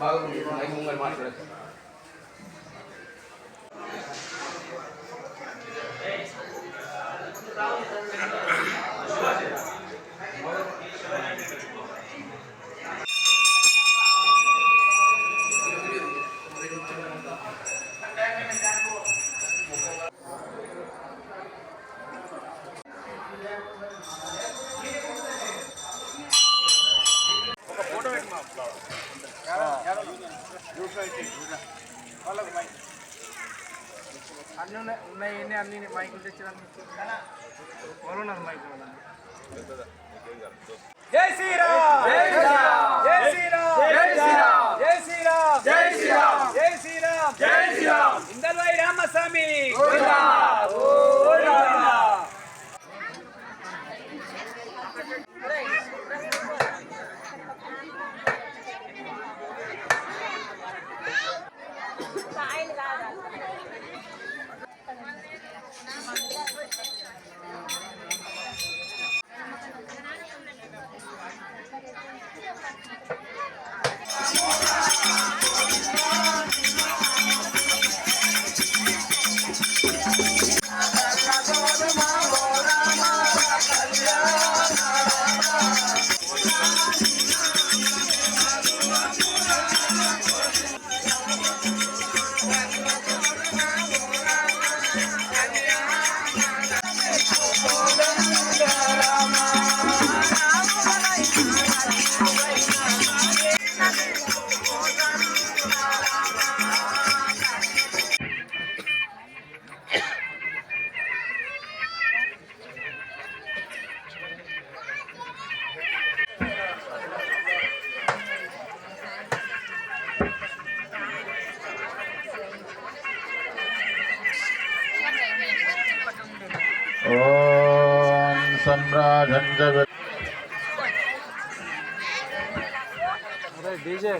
బాగుంది బాగుంది మైక్ అన్ని ఉన్నాయి ఉన్నాయి ఎన్ని అన్ని మైకులు తెచ్చినాను ఎవరున్నారు మైకులు జై శ్రీరామ్. జై శ్రీరామ్. జై శ్రీరామ్. జై శ్రీరామ్ జై శ్రీరామ్. జై శ్రీరామ్. జై శ్రీరామ్. ఇందల్వాయి రామస్వామి గోవిందా सम्राजं जगत् डीजे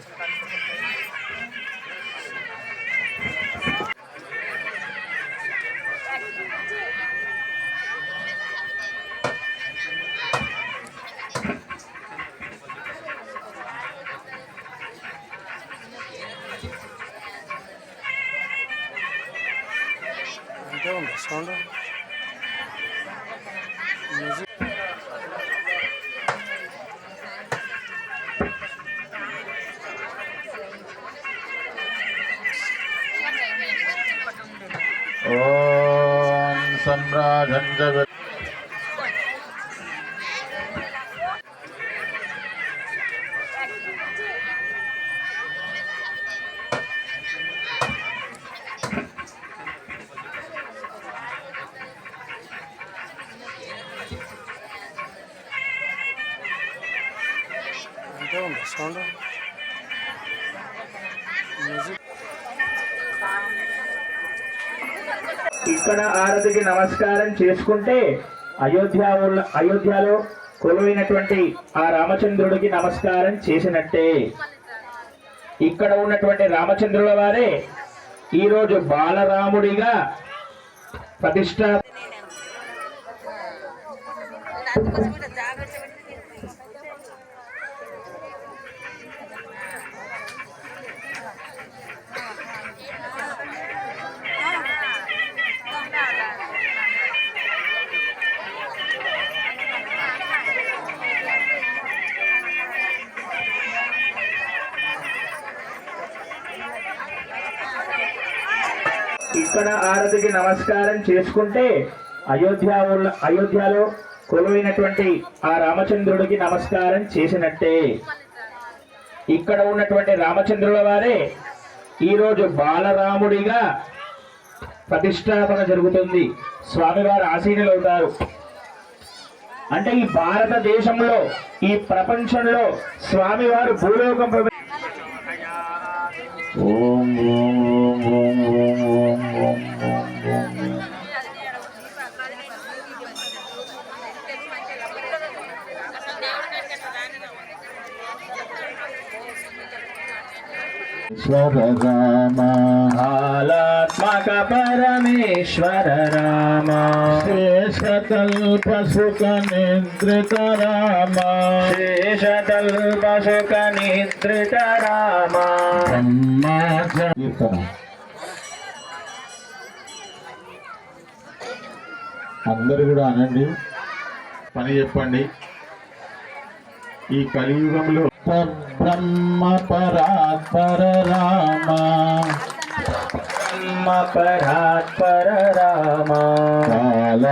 Don't. सम्राजन जगत। ఇక్కడ ఆరతికి నమస్కారం చేసుకుంటే అయోధ్య అయోధ్యలో కొలువైనటువంటి ఆ రామచంద్రుడికి నమస్కారం చేసినట్టే. ఇక్కడ ఉన్నటువంటి రామచంద్రుల వారే ఈరోజు బాలరాముడిగా ప్రతిష్ట ఇక్కడ ఆరతికి నమస్కారం చేసుకుంటే అయోధ్య అయోధ్యలో కొలువైనటువంటి ఆ రామచంద్రుడికి నమస్కారం చేసినట్టే. ఇక్కడ ఉన్నటువంటి రామచంద్రుల వారే ఈరోజు బాలరాముడిగా ప్రతిష్టాపన జరుగుతుంది. స్వామివారు ఆసీనులవుతారు. అంటే ఈ భారతదేశంలో ఈ ప్రపంచంలో స్వామివారు భూలోకం స్వర రామ కాలాత్మక పరమేశ్వర రామ. శేషకల్ప సుఖ నిద్రిత రామ. శేషతల్ప సుఖ నిద్రిత రామ అందరు కూడా అనండి. పని చెప్పండి. ఈ కలియుగంలో బ్రహ్మ పరాత్పర రామ బ్రహ్మ పరాత్పర రామ కాల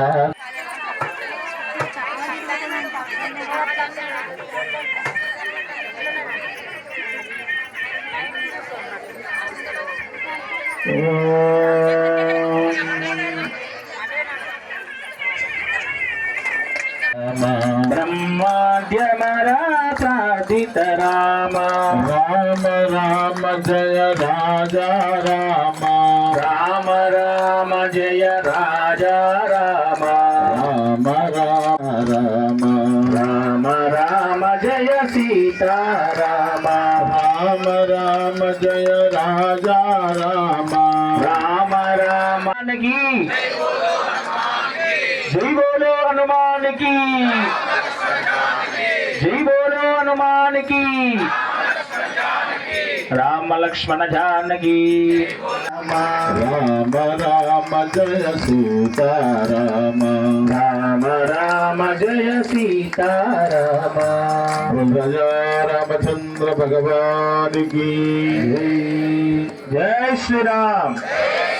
రామ రామానికి జై బోలో హనుమానికి జై బోలో హనుమానికి రామ లక్ష్మణ జానకి రామ రామ జయ సీతారామ రామ రామ జయ సీతారామ హృదయ రామచంద్ర భగవానికి జై శ్రీరామ్ రామ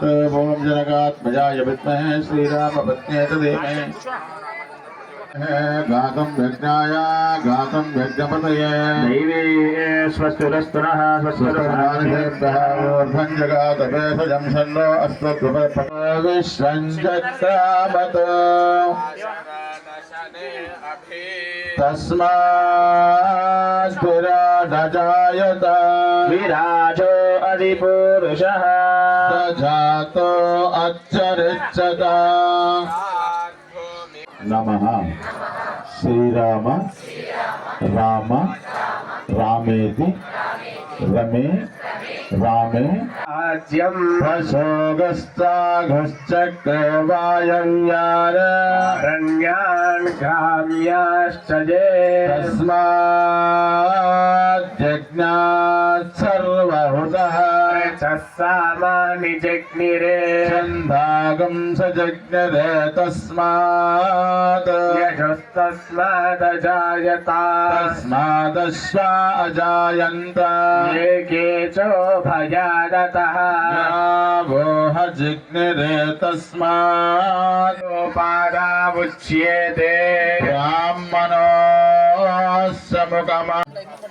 तत्र ओम जनकात्मजाय विद्महे श्रीरामपत्न्यै तदेमहे घातं यज्ञाय घातं यज्ञपतये दैवे स्वस्तुरस्तुनः स्वस्तुरः ऊर्ध्वं जगातपेशजं सन्नो विराजो నమ శ్రీరామ రామ రామేతి రమే రామే రాజ్యం ప్రసోగస్తాఘశ్చక్రవాయవ్యార అరణ్యాన్ राज्यम्। अशोगस्ताघश्चक्रवायव्यारण्यान् ग्राम्याश्च ये। तस्माज्जज्ञात् सर्वहुतः सामानि जग्निरे छन्दागं स जग्नरे तस्मात्। यशस्तस्मादजायता। तस्मादश्वा अजायन्त ये केचो भजादता పాదాముచ్యేతే బ్రాహ్మణో సముఖమ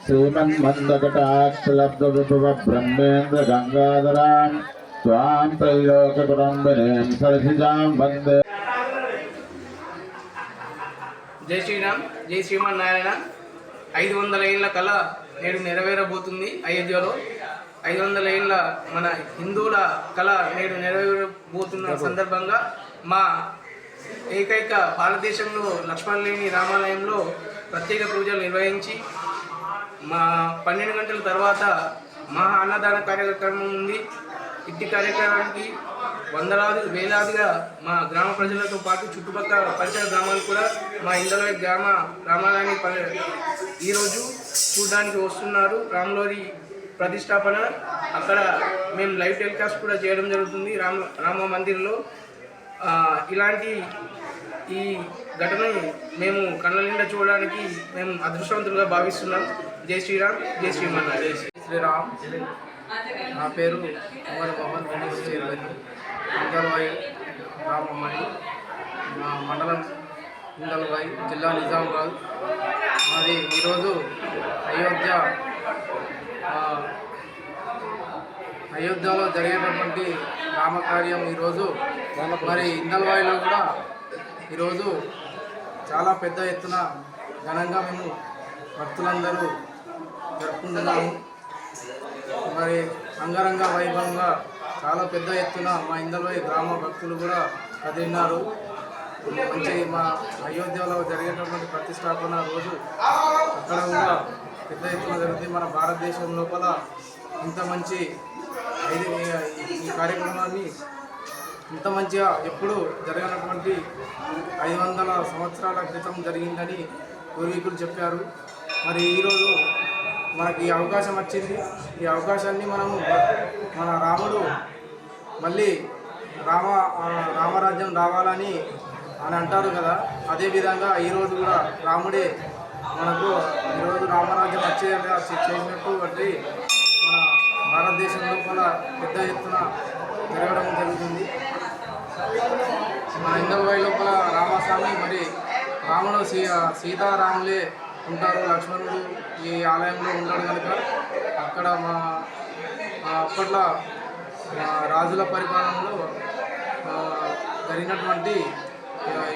శ్రీమన్మందకటాక్షలబ్ధ విభవ బ్రహ్మేంద్ర గంగాధరాం త్వాం త్రైలోక కుటుంబినీం సరసిజాం వందే జై శ్రీరామ్ జై శ్రీమన్నారాయణ ఐదు వందల ఏళ్ళ కళ నేడు నెరవేరబోతుంది అయోధ్యలో. ఐదు వందల ఏళ్ళ మన హిందువుల కళ నేడు నెరవేరబోతున్న సందర్భంగా మా ఏకైక భారతదేశంలో లక్ష్మణ్ లేని రామాలయంలో ప్రత్యేక పూజలు నిర్వహించి మా పన్నెండు గంటల తర్వాత మహా అన్నదాన కార్యక్రమం ఉంది. ఇట్టి కార్యక్రమానికి వందలాది వేలాదిగా మా గ్రామ ప్రజలతో పాటు చుట్టుపక్కల పరిసర గ్రామాలు కూడా మా ఇందలో గ్రామ రామాలయాన్ని ప- ఈరోజు చూడడానికి వస్తున్నారు. రాములోరి ప్రతిష్టాపన. అక్కడ మేము లైవ్ టెలికాస్ట్ కూడా చేయడం జరుగుతుంది రామ రామ మందిర్లో. ఇలాంటి ఈ ఘటనను మేము కళ్ళ నిండా చూడడానికి మేము అదృష్టవంతులుగా భావిస్తున్నాం. జై శ్రీరామ్ జై శ్రీమన్న జై శ్రీరామ్. నా పేరు కుమార్ మోహన్ గణేష్ చైర్మన్. ఇందల్వాయి గ్రామం మా మండలం ఇందల్వాయి జిల్లా నిజామాబాద్. మాది ఈరోజు అయోధ్య అయోధ్యలో జరిగేటటువంటి రామకార్యం ఈరోజు మరి ఇందల్వాయిలో కూడా ఈరోజు చాలా పెద్ద ఎత్తున ఘనంగా మేము భక్తులందరూ జరుపుకుంటున్నాము. మరి అంగరంగ వైభవంగా చాలా పెద్ద ఎత్తున మా ఇందల్వాయి గ్రామ భక్తులు కూడా కదిలినారు. మంచి మా అయోధ్యలో జరిగేటటువంటి ప్రతిష్టాపన రోజు అక్కడ కూడా పెద్ద ఎత్తున జరుగుతుంది మన భారతదేశం లోపల ఇంత మంచి ఐదు ఈ- కార్యక్రమాన్ని ఇంత మంచిగా ఎప్పుడు జరగనటువంటి ఐదు వందల సంవత్సరాల క్రితం జరిగిందని పూర్వీకులు చెప్పారు. మరి ఈరోజు మనకి ఈ అవకాశం వచ్చింది. ఈ అవకాశాన్ని మనము మన రాముడు మళ్ళీ రామ రామరాజ్యం రావాలని అని అంటారు కదా. అదేవిధంగా ఈరోజు కూడా రాముడే మనకు ఈరోజు రామరాజ్యం వచ్చేలా చేసినటువంటి చేసినట్టు మన భారతదేశం లోపల పెద్ద ఎత్తున జరగడం జరుగుతుంది. మా ఇందల్వాయి లోపల రామస్వామి మరి రాముడు సీ సీతారాములే ఉంటారు. లక్ష్మణుడు ఈ ఆలయంలో ఉంటాడు కనుక అక్కడ మా అప్పట్లో రాజుల పరిపాలనలో జరిగినటువంటి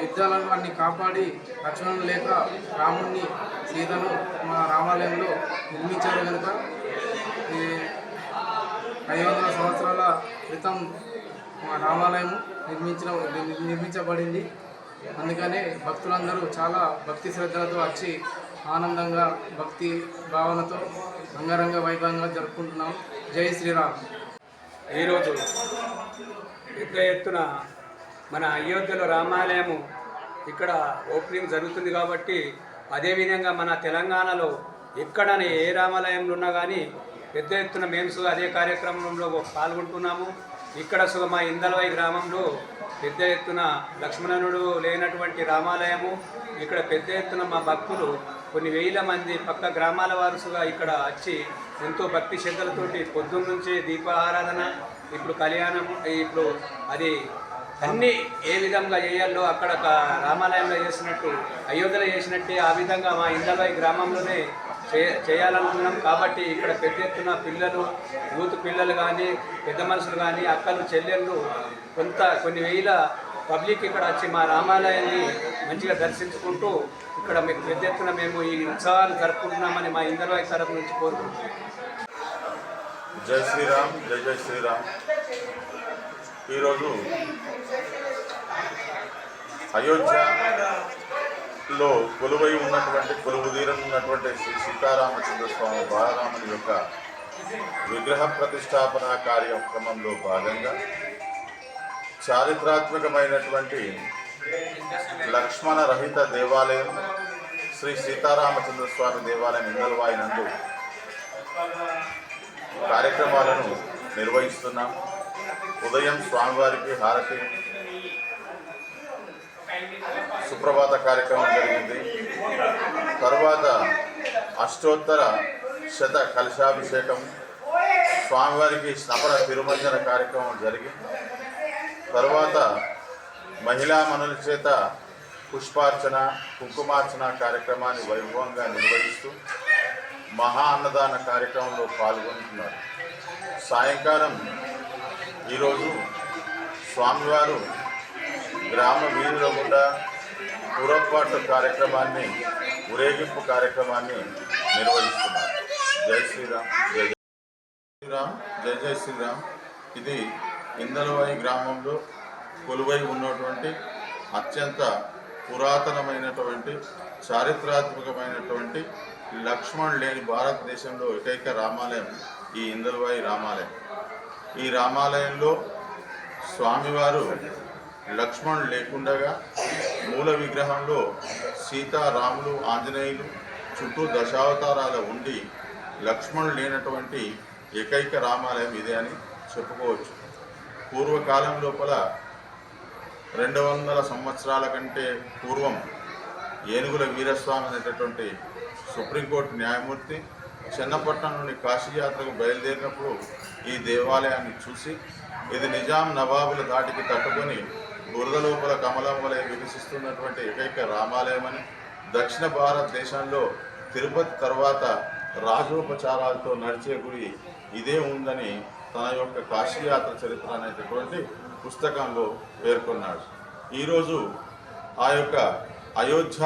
యుద్ధాలను అన్ని కాపాడి రక్షణ లేక రాముణ్ణి సీతను మా రామాలయంలో నిర్మించారు కనుక ఐదు వందల సంవత్సరాల క్రితం మా రామాలయం నిర్మించిన నిర్మించబడింది. అందుకనే భక్తులందరూ చాలా భక్తి శ్రద్ధలతో వచ్చి ఆనందంగా భక్తి భావనతో అంగరంగ వైభవంగా జరుపుకుంటున్నాం. జై శ్రీరామ్. ఈరోజు పెద్ద ఎత్తున మన అయోధ్యలో రామాలయము ఇక్కడ ఓపెనింగ్ జరుగుతుంది కాబట్టి అదేవిధంగా మన తెలంగాణలో ఎక్కడని ఏ రామాలయంలో ఉన్నా కానీ పెద్ద ఎత్తున మేము సు- అదే కార్యక్రమంలో పాల్గొంటున్నాము. ఇక్కడ సుగ మా ఇందలవాయి గ్రామంలో పెద్ద ఎత్తున లక్ష్మణనుడు లేనటువంటి రామాలయము. ఇక్కడ పెద్ద ఎత్తున మా భక్తులు కొన్ని వేల మంది పక్క గ్రామాల వారసుగా ఇక్కడ వచ్చి ఎంతో భక్తి శ్రద్ధలతోటి పొద్దున్న నుంచి దీప ఆరాధన ఇప్పుడు కళ్యాణం ఇప్పుడు అది అన్ని ఏ విధంగా చేయాలో అక్కడ రామాలయంలో చేసినట్టు అయోధ్యలో చేసినట్టే ఆ విధంగా మా ఇందల్వాయి గ్రామంలోనే చేయాలనుకున్నాం. కాబట్టి ఇక్కడ పెద్ద ఎత్తున పిల్లలు యూత్ పిల్లలు కానీ పెద్ద మనుషులు కానీ అక్కలు చెల్లెళ్ళు కొంత కొన్ని వేల పబ్లిక్ ఇక్కడ వచ్చి మా రామాలయాన్ని మంచిగా దర్శించుకుంటూ ఇక్కడ మీకు పెద్ద ఎత్తున మేము ఈ ఉత్సవాలు జరుపుకుంటున్నామని మా ఇందల్వాయి తరపు నుంచి కోరుకుంటున్నాం. జై శ్రీరామ్ జై జై శ్రీరామ్. ఈరోజు అయోధ్యలో కొలువై ఉన్నటువంటి కొలువు ఉన్నటువంటి శ్రీ సీతారామచంద్ర స్వామి బాలరాముని యొక్క విగ్రహ ప్రతిష్టాపన కార్యక్రమంలో భాగంగా చారిత్రాత్మకమైనటువంటి లక్ష్మణ రహిత దేవాలయం శ్రీ సీతారామచంద్ర స్వామి దేవాలయం ఇందల్వాయి నందు కార్యక్రమాలను నిర్వహిస్తున్నాం. ఉదయం స్వామివారికి హారతి. సుప్రభాత కార్యక్రమం జరిగింది. తర్వాత అష్టోత్తర శత కలశాభిషేకం. స్వామివారికి స్నపర తిరుమంజన కార్యక్రమం జరిగి తర్వాత మహిళా మనుల చేత పుష్పార్చన కుంకుమార్చన కార్యక్రమాన్ని వైభవంగా నిర్వహిస్తూ మహా అన్నదాన కార్యక్రమంలో పాల్గొంటున్నారు. సాయంకాలం ఈరోజు స్వామివారు గ్రామ వీధుల గుండా పురపాటు కార్యక్రమాన్ని ఊరేగింపు కార్యక్రమాన్ని నిర్వహిస్తున్నారు. జై శ్రీరామ్ జై శ్రీరామ్ జై జై శ్రీరామ్. ఇది ఇందలవాయి గ్రామంలో కొలువై ఉన్నటువంటి అత్యంత పురాతనమైనటువంటి చారిత్రాత్మకమైనటువంటి లక్ష్మణ్ లేని భారతదేశంలో ఏకైక రామాలయం ఈ ఇందలవాయి రామాలయం. ఈ రామాలయంలో స్వామివారు లక్ష్మణ్ లేకుండగా మూల విగ్రహంలో సీతారాములు ఆంజనేయులు చుట్టూ దశావతారాలు ఉండి లక్ష్మణుడు లేనటువంటి ఏకైక రామాలయం ఇదే అని చెప్పుకోవచ్చు. పూర్వకాలం లోపల రెండు వందల సంవత్సరాల కంటే పూర్వం ఏనుగుల వీరస్వామి అనేటటువంటి సుప్రీంకోర్టు న్యాయమూర్తి చెన్నపట్నం నుండి కాశీయాత్రకు బయలుదేరినప్పుడు ఈ దేవాలయాన్ని చూసి ఇది నిజాం నవాబుల దాటికి తట్టుకొని బురద లోపల కమలం వలె వికసిస్తున్నటువంటి ఏకైక రామాలయమని దక్షిణ భారతదేశంలో తిరుపతి తర్వాత రాజోపచారాలతో నడిచే గుడి ఇదే ఉందని తన యొక్క కాశీయాత్ర చరిత్ర అనేటటువంటి పుస్తకంలో పేర్కొన్నాడు. ఈరోజు ఆ యొక్క అయోధ్య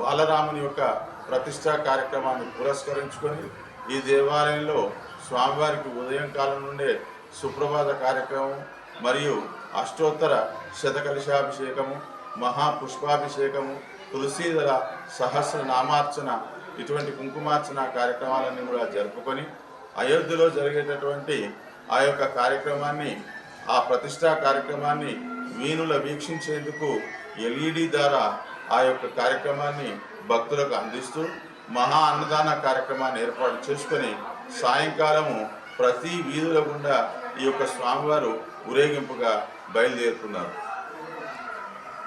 బాలరాముని యొక్క ప్రతిష్టా కార్యక్రమాన్ని పురస్కరించుకొని ఈ దేవాలయంలో స్వామివారికి ఉదయం కాలం నుండే సుప్రభాత కార్యక్రమం మరియు అష్టోత్తర శతకలశాభిషేకము మహాపుష్పాభిషేకము తులసీదళ సహస్ర నామార్చన ఇటువంటి కుంకుమార్చన కార్యక్రమాలన్నీ కూడా జరుపుకొని అయోధ్యలో జరిగేటటువంటి ఆ యొక్క కార్యక్రమాన్ని ఆ ప్రతిష్టా కార్యక్రమాన్ని వీణుల వీక్షించేందుకు ఎల్ఈడి ద్వారా ఆ యొక్క కార్యక్రమాన్ని భక్తులకు అందిస్తూ మహా అన్నదాన కార్యక్రమాన్ని ఏర్పాటు చేసుకొని సాయంకాలము ప్రతి వీధుల గుండా ఈ యొక్క స్వామివారు ఊరేగింపుగా బయలుదేరుతున్నారు.